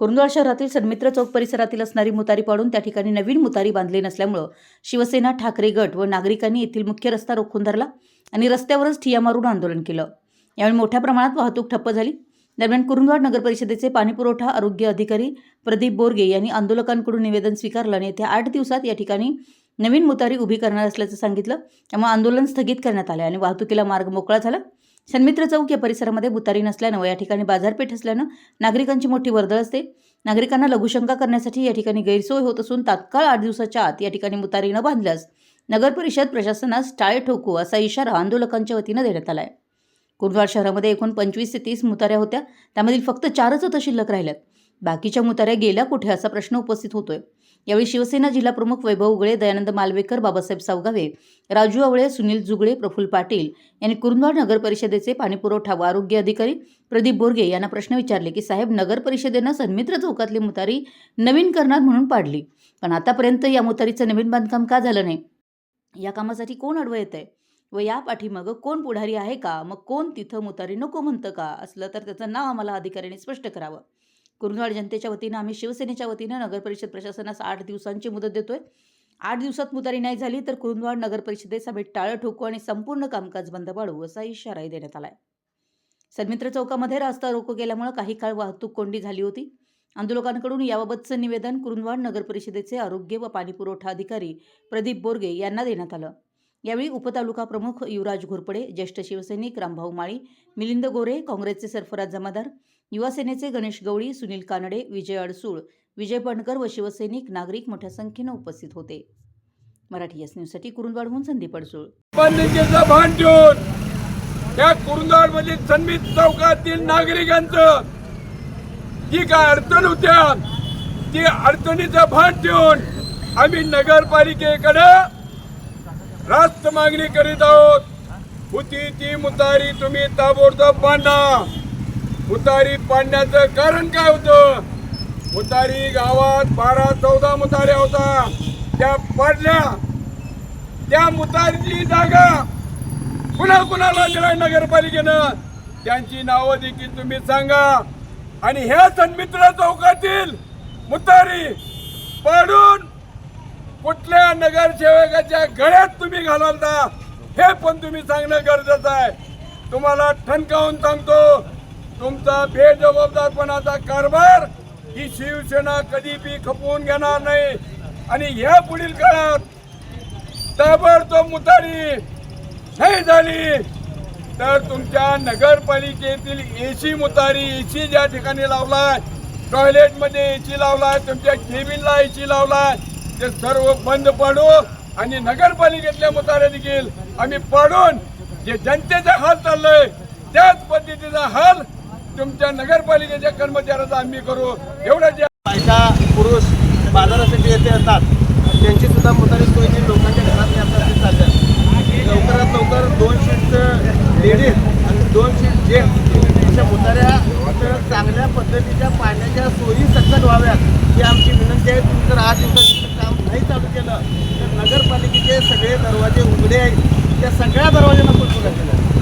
कुरुंदवाड शहरातील सन्मित्र चौक परिसरातील असणारी मुतारी पाडून त्या ठिकाणी नवीन मुतारी बांधली नसल्यामुळं शिवसेना ठाकरे गट व नागरिकांनी येथील मुख्य रस्ता रोखून धरला आणि रस्त्यावरच ठिया मारून आंदोलन केलं. यावेळी मोठ्या प्रमाणात वाहतूक ठप्प झाली. दरम्यान कुरुंदवाड नगर परिषदेचे पाणीपुरवठा आरोग्य अधिकारी प्रदीप बोरगे यांनी आंदोलकांकडून निवेदन स्वीकारलं आणि येत्या आठ दिवसात या ठिकाणी नवीन मुतारी उभी करणार असल्याचं सांगितलं. त्यामुळे आंदोलन स्थगित करण्यात आले आणि वाहतुकीला मार्ग मोकळा झाला. सन्मित्र चौक या परिसरामध्ये बुतारी नसल्यानं या ठिकाणी बाजारपेठ असल्यानं नागरिकांची मोठी वर्दळ असते. नागरिकांना लघुशंका करण्यासाठी या ठिकाणी गैरसोय होत असून तात्काळ आठ दिवसाच्या आत या ठिकाणी मुतारी न बांधल्यास नगर परिषद प्रशासनास टाळे ठोकू असा इशारा आंदोलकांच्या वतीनं देण्यात आला आहे कुंडवाड शहरामध्ये एकूण पंचवीस ते तीस मुताऱ्या होत्या. त्यामधील फक्त चारच आता शिल्लक राहिल्यात. बाकीच्या मुताऱ्या गेल्या कुठे असा प्रश्न उपस्थित होतोय. यावेळी शिवसेना जिल्हा प्रमुख वैभव उगळे दयानंद मालवेकर बाबासाहेब सावगावे राजू आवळे सुनील जुगळे प्रफुल्ल पाटील यांनी कुरुंदवाड नगर परिषदेचे पाणीपुरवठा व आरोग्य अधिकारी प्रदीप बोरगे यांना प्रश्न विचारले की साहेब नगर परिषदेनं सन्मित्र चौकातली मुतारी नवीन करणार म्हणून पाडली. पण आतापर्यंत या मुतारीचं नवीन बांधकाम का झालं नाही? या कामासाठी कोण अडवं येत आहे व या पाठीमागं कोण पुढारी आहे का? मग कोण तिथं मुतारी नको म्हणतं का? असलं तर त्याचं नाव आम्हाला अधिकाऱ्यांनी स्पष्ट करावं. कुरुंदवाड जनतेच्या वतीनं आम्ही शिवसेनेच्या वतीनं नगर परिषद प्रशासनास आठ दिवसांची मुदत देतोय. आठ दिवसात मुतारी नाही झाली तर कुरुंदवाड नगर परिषदेत सभेत टाळं ठोकू आणि संपूर्ण कामकाज बंद पाडू असा इशाराही देण्यात आलाय. सन्मित्र चौकामध्ये रास्ता रोको केल्यामुळे काही काळ वाहतूक कोंडी झाली होती. आंदोलकांकडून याबाबतचं निवेदन कुरुंदवाड नगर परिषदेचे आरोग्य व पाणीपुरवठा अधिकारी प्रदीप बोरगे यांना देण्यात आलं. यावेळी उपतालुका प्रमुख युवराज घोरपडे ज्येष्ठ शिवसैनिक रामभाऊ माळी मिलिंद गोरे काँग्रेसचे सरफराज जमादार युवासेनेचे गणेश गवळी सुनील कानडे विजय अडसूळ विजय पणकर व शिवसैनिक नागरिक मोठ्या संख्येनं उपस्थित होते. मराठी एस न्यूजसाठी कुरुंदवाडहून संदीप अडसूळ. भान ठेवून त्या कुरुंदवाडमध्ये सन्मित चौकातील नागरिकांचं जी काय अडचण होत्या ती अडचणीचं भान ठेवून आम्ही नगरपालिकेकडे रास्त मागणी करीत आहोत. होती ती मुतारी तुम्ही ताबडतोब बांधा. मुतारी पाडण्याचं कारण काय होतं? मुतारी गावात बारा चौदा मुताऱ्या होता. त्या पाडल्या त्या मुतारीची जागा कुणा कुणाला दिला नगरपालिकेनं. त्यांची नावं देखील तुम्ही सांगा. आणि ह्या सन्मित्र चौकातील मुतारी पाडून कुठल्या नगरसेवकाच्या गळ्यात तुम्ही घालवता हे पण तुम्ही सांगणं गरजेचं आहे. तुम्हाला ठणकावून सांगतो तुमचा बेजबाबदारपणाचा कारभार ही शिवसेना कधी बी खपवून घेणार नाही. आणि ह्या पुढील काळात ताबडतोब मुतारी नाही झाली तर तुमच्या नगरपालिकेतील एसी मुतारी एसी ज्या ठिकाणी लावलाय टॉयलेटमध्ये एसी लावलाय तुमच्या केबिनला एसी लावलाय ते सर्व बंद पाडू आणि नगरपालिकेतल्या मुताऱ्या देखील आम्ही पाडून जे जनतेचा हाल चाललंय त्याच पद्धतीचा हाल तुमच्या नगरपालिकेच्या कर्मचाऱ्याचा आम्ही करू. एवढं जे बायका पुरुष बाजारासाठी येथे असतात त्यांची सुद्धा मुतारी सोय जी लोकांच्या घरातली आता ती लवकरात लवकर दोन शिफ्ट लेडीज आणि दोन शिफ्ट जेंट्स अशा मुताऱ्या चांगल्या पद्धतीच्या पाण्याच्या सोयी सकट व्हाव्यात ही आमची विनंती आहे. तुम्ही जर आठ दिवसात नाही चालू केलं तर नगरपालिकेचे सगळे दरवाजे उघडे आहेत. त्या सगळ्या दरवाजांना कुलपुरा केलं